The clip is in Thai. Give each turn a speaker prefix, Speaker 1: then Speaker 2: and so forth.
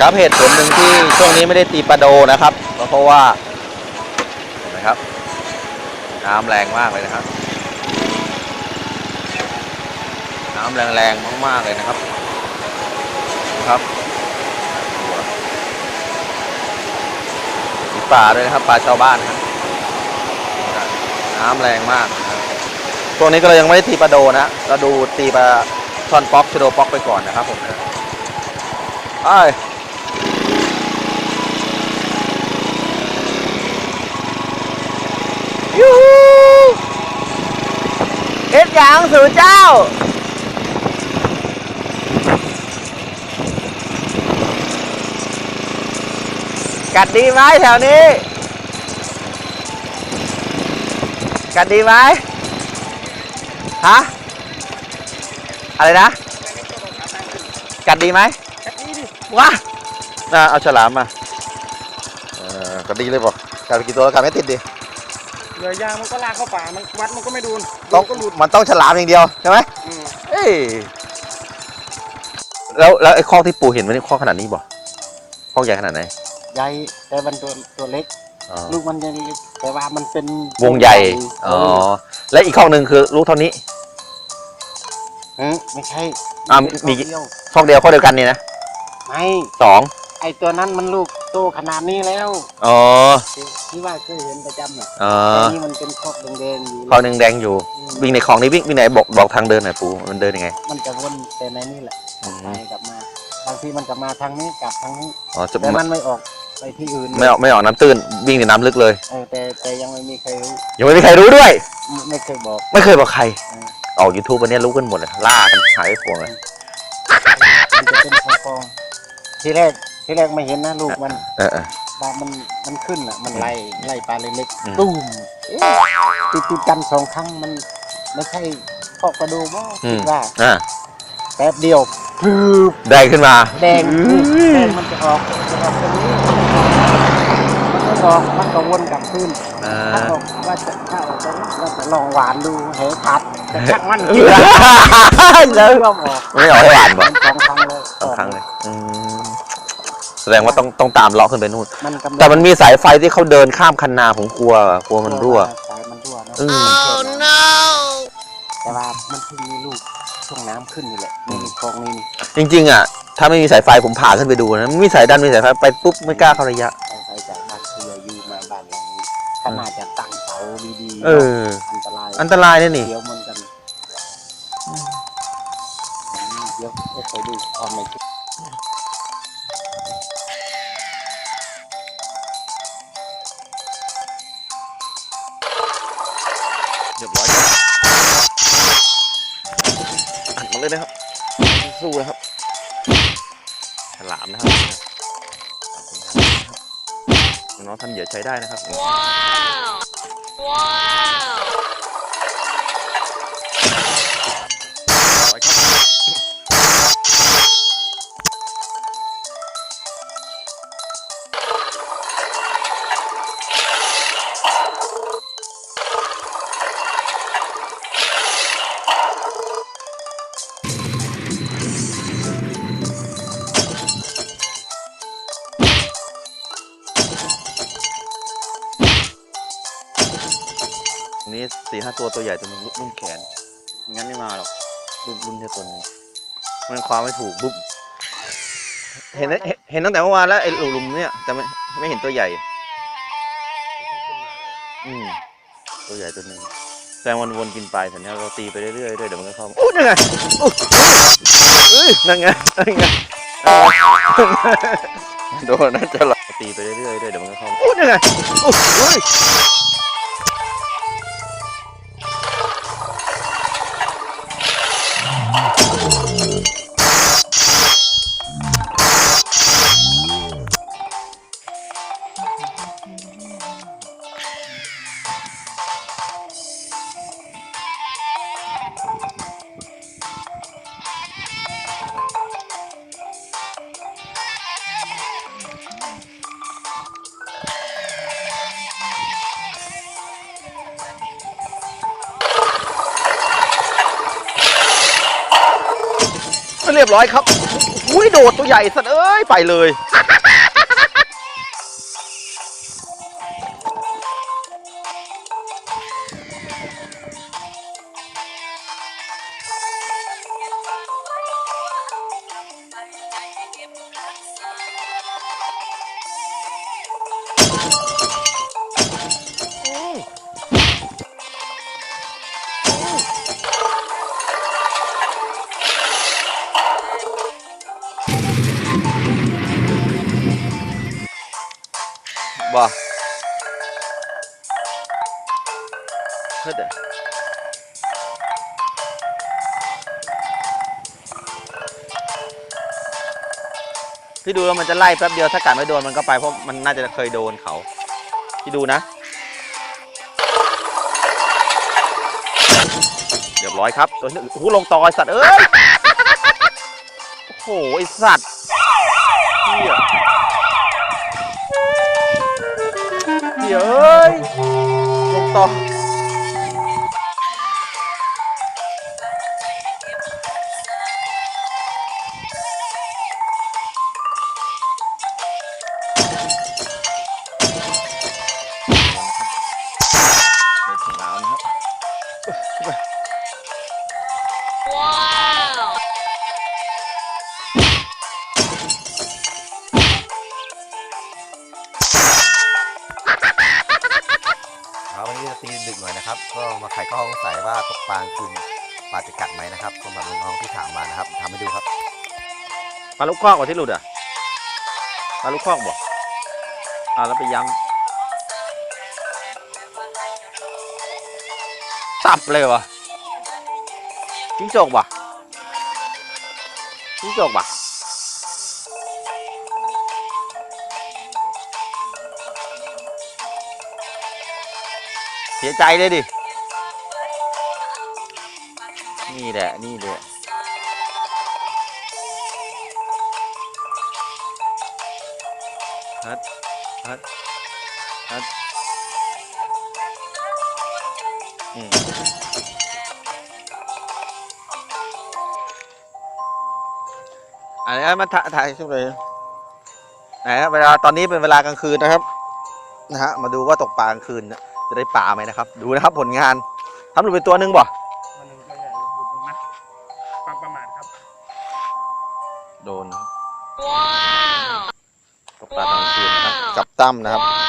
Speaker 1: ครับเหตุผลหนึ่งที่ช่วงนี้ไม่ได้ตีปลาโดนะครับก็เพราะว่าเห็นไหมครับ น้ำแรงมากเลยนะครับ น้ำแรงๆมากๆเลยนะครับครับมีปลาด้วยนะครับปลาชาวบ้านนะครับน้ำแรงมากนะครับช่วงนี้ก็เลยยังไม่ได้ตีปลาโดนะก็ดูตีปลาช่อนป๊อกชโดป๊อกไปก่อนนะครับผมนะไป
Speaker 2: ยูฮูเอ็ด หยางสู่เจ้า กัดดีไหมแถวนี้ กัดดีไหมฮะ อะไรนะ กัดดีไหมว้า
Speaker 1: น่าเอาฉลามมาเออก็ดีเลยบอกกัดไปกี่ตัวแล้วกัดไม่ติดดิ
Speaker 3: เหลือยางมันก็ลากเข้าป่ามันวัดมันก็ไม่โดูน
Speaker 1: ต้อง
Speaker 3: ก็หลุด
Speaker 1: มันต้องฉลามอย่างเดียวใช่ไหม
Speaker 3: อืม
Speaker 1: เอ้ยแล้วแล้วไอ้คอกที่ปูเห็นมันนี่คอกขนาดนี้บ่คอกใหญ่ขนาดไหน
Speaker 3: ใหญ่แต่มันตัวตัวเล็ก
Speaker 1: อ๋อ
Speaker 3: ลูกมันยังเล็กแต่ว่ามันเป็น
Speaker 1: วงใหญ่
Speaker 3: เอ
Speaker 1: อ๋อ
Speaker 3: อ
Speaker 1: และอีกคอกหนึ่งคือลูกเท่านี้
Speaker 3: เออไม่ใช่
Speaker 1: อะมี
Speaker 3: มีเดียว
Speaker 1: คอกเดียวคอกเดียวกันนี่นะ
Speaker 3: ไม่
Speaker 1: สอง
Speaker 3: ไอตัวนั้นมันลูก โตขนาดนี้แล้ว
Speaker 1: อ๋อ
Speaker 3: ที่ที่ว่าเคยเห็นประจำอะ
Speaker 1: อ๋อ
Speaker 3: แต่นี่มันเป็นคอกแดงๆอยู่
Speaker 1: คอกหนึ่งแดงอยู่
Speaker 3: อืม
Speaker 1: วิ่งในคลองนี้วิ่งวิ่งไหนบอกบอกทางเดินหน่อยปูมันเดินยังไง
Speaker 3: มันจะวนแต่ในนี่แหละ
Speaker 1: อืม
Speaker 3: ไปกลับมาบางทีมันกลับมาทางนี้กลับทางนี้
Speaker 1: อ๋อจะ
Speaker 3: แต่มันไม่ออกไปที่อื่น
Speaker 1: ไม่ออกไม่ออกน้ำตื้นวิ่งในน้ำลึกเลย
Speaker 3: เออแต่แต่ยังไม่มีใครรู้
Speaker 1: ยังไม่มีใครรู้ด้วย
Speaker 3: ไม่ไม่เคยบอก
Speaker 1: ไม่เคยบอกใคร
Speaker 3: เออ
Speaker 1: ออกยูทูบวันนี้รู้กันหมดเลยล่ากันหายไปพวงเลย
Speaker 3: มันจะเป็นฟองๆทีแรก ทีแรกไม่เห็นนะลูกมัน
Speaker 1: เออเออ
Speaker 3: ปลามันมันขึ้นอะ มันไล่ไล่ปลาเล็ก
Speaker 1: อืม
Speaker 3: ๆตุ้มเอ๊ะติดติดกันสองครั้งมันไม่ใช่พอกกระดูกมั้ง
Speaker 1: อื
Speaker 3: คิ
Speaker 1: ม
Speaker 3: ดว่า
Speaker 1: อ่า
Speaker 3: แป๊บเดียวพืบ
Speaker 1: แดงขึ้นมา
Speaker 3: แดงแดงมันจะออกจะออกตรงนี้มันไม่ออกมันก็วนกลับขึ้น
Speaker 1: อ่า
Speaker 3: ถ้าออกว่าจะถ้าออกตรงนี้เราจะลองหวานดูเหขาดแต่ชักมัน
Speaker 1: เอ
Speaker 3: กิน
Speaker 1: อ
Speaker 3: แล้วก็ออก
Speaker 1: ไม่ออกให้หวานบ่
Speaker 3: มันสองครั้งเลย
Speaker 1: สองครั้งเลยอืม แสดงว่าต้องต้องตามเลาะขึ้นไปนู่น
Speaker 3: มันกำลัง
Speaker 1: แต่มันมีสายไฟที่เขาเดินข้ามคันนาผมกลัวว่ะกลัวมันรั่ว
Speaker 3: สายมันรั่วนะ
Speaker 1: อืม
Speaker 3: แต่ว่ามันเพิ่งมีลูกช่วงน้ำขึ้นนี่แหละนี่มีคลองนี่นี่
Speaker 1: จริงๆอะถ้าไม่มีสายไฟผมผ่าขึ้นไปดูนะไม่มีสายดันมีสายไฟไปปุ๊บไม่กล้าเข้าระยะ
Speaker 3: สายไฟจากบ้านเสืออยู่มาบ้านหลังนี้ขนาดจะตั้งเสาดีๆ
Speaker 1: เออ
Speaker 3: อันตราย
Speaker 1: อันตรายเนี่ยนี่
Speaker 3: เดี๋ยวมันกันอืมเดี๋ยวให้ไปดูตอนในคลิป
Speaker 1: เลยนะครับ สู้นะครับ ฉลามนะครับน้องทำเหยื่อใช้ได้นะครับ ว้าว ว้าว สี่ห้าตัวตัวใหญ่ตัวนึงรุ่นแขนงั้นไม่มาหรอกรุ่นรุ่นแค่ตัวนี้มันคว้าไม่ถูกปุ๊บเห็นเห็นเห็นตั้งแต่เมื่อวานแล้วไอ้หลุมเนี่ยแต่ไม่ไม่เห็นตัวใหญ่ อืมตัวใหญ่ตัวหนึ่งแสดงวนวนกินไปแต่เนี้ยเราตีไปเรื่อยๆด้วยเดี๋ยวมันก็เข้าอู้นั่นไงอู้เอ้ยนั่นไงนั่นไงโดนน่าจะหลับตีไปเรื่อยๆด้วยเดี๋ยวมันก็เข้ามาอู้นั่นไงอู้เฮ้ย รียบร้อยครับอุ้ยโดดตัวใหญ่สัตว์เอ้ยไปเลย เฮ้ยเดี๋ยวพี่ดูแล้วมันจะไล่แป๊บเดียวถ้ากัดไม่โดนมันก็ไปเพราะมันน่าจะเคยโดนเขา พี่ดูนะ เรียบร้อยครับตัวนี้โอ้โหลงตอไอสัตว์เอ้ย โอ้โหไอสัตว์เฮียเฮียเอ้ยลงต่อ นะครับ
Speaker 2: ครับวันนี้จะตีดึกหน่อยนะครับ ก็มาไขข้อสงสัยว่าตกปลาคืนปลาจะกัดไหมนะครับสำหรับน้องๆที่ถามมานะครับทำให้ดูครับ
Speaker 1: ปลาลูกคอกว่าที่หลุดอะปลาลูกคอกบอกอ่าแล้วไปย้ำ ตับเลยวะจิ้งจกวะจิ้งจกวะเสียใจเลยดิ นี่แหละ นี่แหละฮัดฮัดฮัด อืมอันนี้มาถ่ายถ่ายช่วงเลยนะฮะเวลาตอนนี้เป็นเวลากลางคืนนะครับนะฮะมาดูว่าตกปลากลางคืนน่ะจะได้ปลาไหมนะครับ ดูนะครับผลงานทำหลุดไปตัวหนึงบ่
Speaker 3: มันหนึ่งตัวใหญ่บุดลงมาความประมาทครับ
Speaker 1: โดนนะครับตกปลากลางคืนนะครับกับตั้มนะครับ